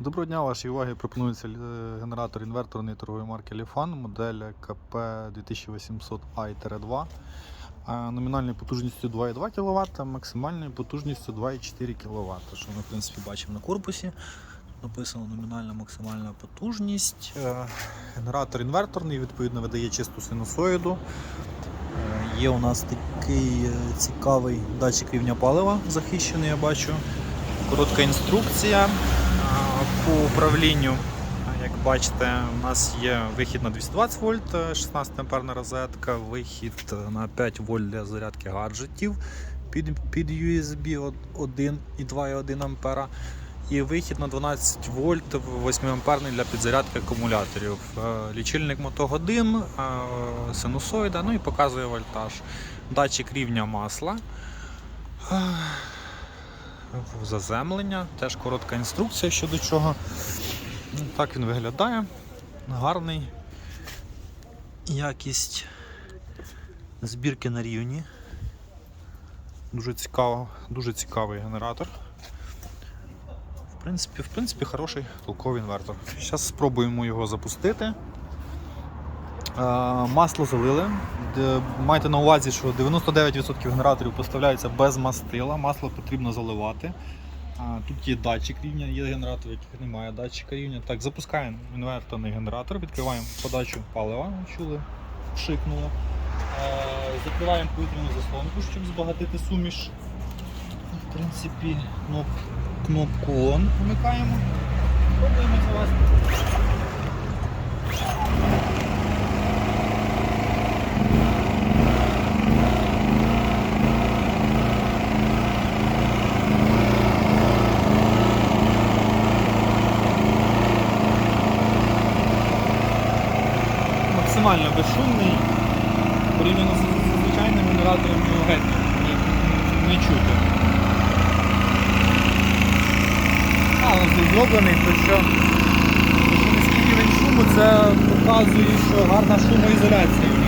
Доброго дня, вашій увазі пропонується е, генератор інверторної торгової марки Lifan, модель КП 2800i-2 номінальною потужністю 2,2 кВт, максимальною потужністю 2,4 кВт. Що ми в принципі бачимо на корпусі. Написано номінальна максимальна потужність. Е, Генератор інверторний, відповідно, видає чисту синусоїду. Е, Є у нас такий е, цікавий датчик рівня палива захищений, я бачу. Коротка інструкція по управлінню. Як бачите, у нас є вихід на 220 вольт, е, 16 амперна розетка, вихід на 5 вольт для зарядки гаджетів під, під USB 1 і 2,1 ампера. І вихід на 12 вольт 8 амперний для підзарядки акумуляторів. Е, Лічильник мотогодин, е, синусоїда, ну і показує вольтаж. Датчик рівня масла. Заземлення, теж коротка інструкція щодо чого. Так він виглядає. Гарний. Якість збірки на рівні. Дуже цікаво, дуже цікавий генератор. В принципі, в принципі, хороший толковий інвертор. Зараз спробуємо його запустити. Е, Масло залили. Майте на увазі, що 99% генераторів поставляються без мастила, масло потрібно заливати. Тут є датчик рівня, є генератори, яких немає датчика рівня. Так, запускаємо інверторний генератор, відкриваємо подачу палива, чули, шикнуло. Е, Закриваємо повітряну заслонку, щоб збагатити суміш. В принципі, кноп, кнопку ON вмикаємо. Пробуємо завести. Максимально безшумний. Порівняно з звичайним генератором його геть не, чути. Але він зроблений, то що низький рівень шуму це показує, що гарна шумоізоляція.